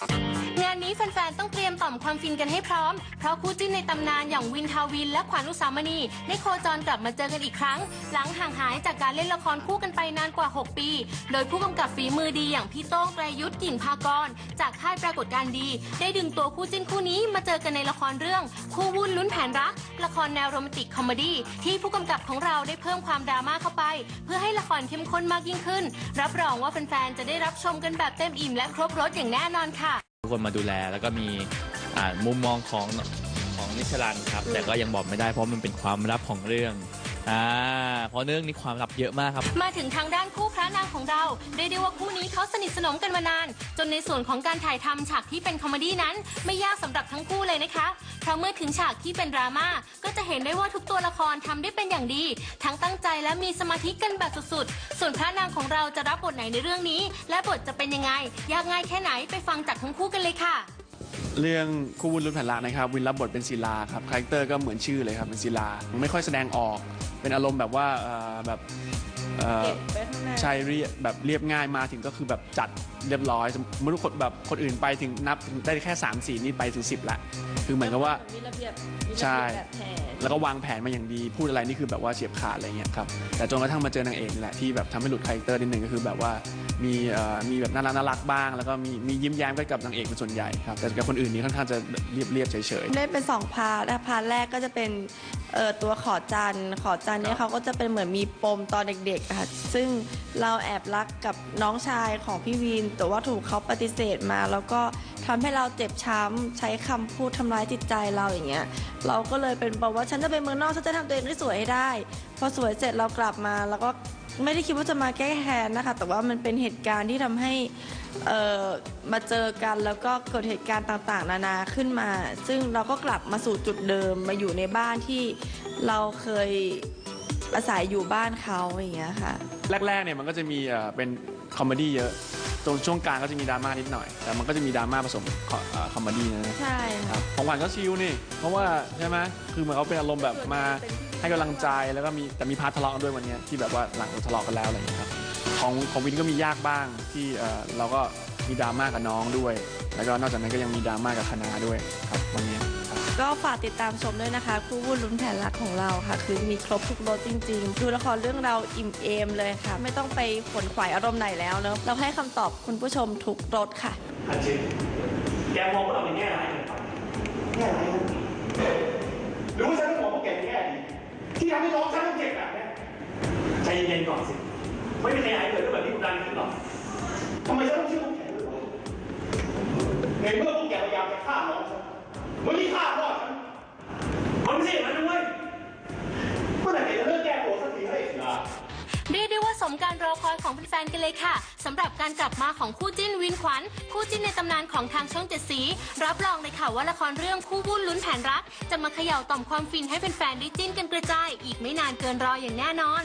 งา นี้แฟนๆ ต้องเตรียมต่อมความฟินกันให้พร้อม เพราะคู่จิ้นในตำนานอย่างวินทาวินและขวัญอุสามณีได้โคจรกลับมาเจอกันอีกครั้ง หลังห่างหายจากการเล่นละครคู่กันไปนานกว่า 6 ปี โดยผู้กำกับฝีมือดีอย่างพี่โต้งไกรยุทธ์กิ่งพากร จากค่ายปรากฏการดี ได้ดึงตัวคู่จิ้นคู่นี้มาเจอกันในละครเรื่อง คู่วุ่นลุ้นแผนรัก ละครแนวโรแมนติกคอมเมดี้ที่ผู้กำกับของเราได้เพิ่มความดราม่าเข้าไป เพื่อให้ละครเข้มข้นมากยิ่งขึ้น รับรองว่าแฟนๆ จะได้รับชมกันแบบเต็มอิ่มและครบรถอย่างแน่นอนค่ะ ทุกคนมาดูแลแล้วก็มีอ่ามุมมองของของนิชลันครับ แต่ก็ยังบอกไม่ได้เพราะมันเป็นความลับของเรื่องอ่า เพราะเรื่องนี้ความลับเยอะมากครับ มาถึงทางด้านคู่พระนางของเราได้ได้ว่าคู่นี้เขาสนิทสนมกันมานาน จนในส่วนของการถ่ายทำฉากที่เป็นคอมเมดี้นั้น ไม่ยากสำหรับทั้งคู่เลยนะคะเพราะเมื่อถึงฉากที่เป็นดราม่าก็จะเห็นได้ว่าทุกตัวละครทำได้เป็นอย่างดี ทั้งตั้งใจและมีสมาธิกันแบบสุดๆ ส่วนพระนางของเราจะรับบทไหนในเรื่องนี้ และบทจะเป็นยังไง ยากง่ายแค่ไหนไปฟังจากทั้งคู่กันเลยค่ะ เรื่องคู่วุ้นรุ่นแผ่นละนะครับวินรับบทเป็นศิลาครับคาแรคเตอร์ก็เหมือนชื่อเลยครับเป็นศิลาไม่ค่อยแสดงออก เป็นอารมณ์แบบว่าเอ่อแบบเอ่อ ใช่เรียบแบบเรียบง่ายมาถึงก็คือแบบจัดเรียบร้อยสมมติว่าคนแบบคนอื่นไปถึงนับถึงได้แค่3 4นี่ไปถึง10ละคือเหมือนกับว่า มีระเบียบมีระเบียบใช่แบบแผนแล้วก็วางแผนมาอย่างดีพูดอะไรนี่คือแบบว่าเฉียบขาดอะไรเงี้ยครับแต่จนกระทั่งมาเจอนางเอกนี่แหละที่แบบทำให้หลุดคาแรคเตอร์นิดนึงก็คือแบบว่ามีเอ่อมีแบบน่ารักน่ารักบ้าง แล้วก็มีมียิ้มแย้มไปกับนางเอกเป็นส่วนใหญ่ครับแต่กับคนอื่นนี่ค่อนข้างจะเรียบเรียบๆเฉยๆได้เป็นสองพาร์ทนะพาร์ทแรกก็จะเป็น เอ่อตัวขอจันทร์ขอจันทร์เนี่ยเขาก็จะเป็นเหมือนมีปมตอนเด็กๆอะค่ะซึ่งเราแอบรักกับน้องชายของพี่วิน แต่ว่าถูกเขาปฏิเสธมา แล้วก็ทำให้เราเจ็บช้ำใช้คำพูดทำร้ายจิตใจเราอย่างเงี้ยเราก็เลยเป็นบอกว่าฉันจะไปเมืองนอกฉันจะทำตัวเองให้สวยให้ได้ พอสวยเสร็จเรากลับมาแล้วก็ ไม่ได้คิดว่าจะมาแก้แค้นนะคะ แต่ว่ามันเป็นเหตุการณ์ที่ทำให้เอ่อมาเจอกันแล้วก็เกิดเหตุการณ์ต่างๆ นานาขึ้นมา ซึ่งเราก็กลับมาสู่จุดเดิมมาอยู่ในบ้านที่เราเคยอาศัยอยู่บ้านเขาอย่างเงี้ยค่ะ แรกๆเนี่ยมันก็จะมีเอ่อเป็นคอมเมดี้เยอะตรงช่วงกลางก็จะมีดราม่านิดหน่อย แต่มันก็จะมีดราม่าผสมคอเอ่อคอมเมดี้นะใช่คค่ะรับของหวานก็ชิลนี่ เพราะว่าใช่ไหมคือเหมือนเขาเป็นอารมณ์แบบมาให้ กำลังใจแล้วก็มีแต่มีพาร์ททะเลาะกันด้วยวันเนี้ยที่แบบว่าหลังทะเลาะกันแล้วอะไรอย่างเงี้ยครับของของวินก็มียากบ้างที่เอ่อเราก็มีดราม่ากับน้องด้วย แล้วก็นอกจากนั้นก็ยังมีดราม่ากับคณะด้วยครับวันเนี้ยครับ ก็ฝากติดตามชมด้วยนะคะ คู่วุ่นลุ้นแผนรักของเราค่ะ คือมีครบทุกรสจริงๆ ดูละครเรื่องเราอิ่มเอมเลยค่ะ ไม่ต้องไปขวนขวายอารมณ์ไหนแล้วเนอะเราให้คำตอบคุณผู้ชมทุกรสค่ะ อาชิตแกมองพวกเราในแง่ร้ายเกินไปแง่ร้ายนะหรือว่าฉันต้องมองพวกแกในแง่ดี พี่น้องฉันต้องเจ็บแบบเนี้ยใจเย็นก่อนสิ ไม่มีใครอยากให้เกิดเรื่องแบบนี้กับดันขึ้นหรอกทำไมฉันต้องเชื่อพวกแกด้วยวะในเมื่อพวกแกพยายามจะฆ่าน้องฉันเหมื่อนที่ฆ่าพ่อ การรอคอยของแฟนๆกันเลยค่ะสำหรับการกลับมาของคู่จิ้นวินขวัญ คู่จิ้นในตำนานของทางช่องเจ็ดสี รับรองเลยค่ะว่าละครเรื่องคู่วุ่นลุ้นแผนรัก จะมาเขย่าต่อมความฟินให้แฟนๆได้จิ้นกันกระจาย อีกไม่นานเกินรออย่างแน่นอน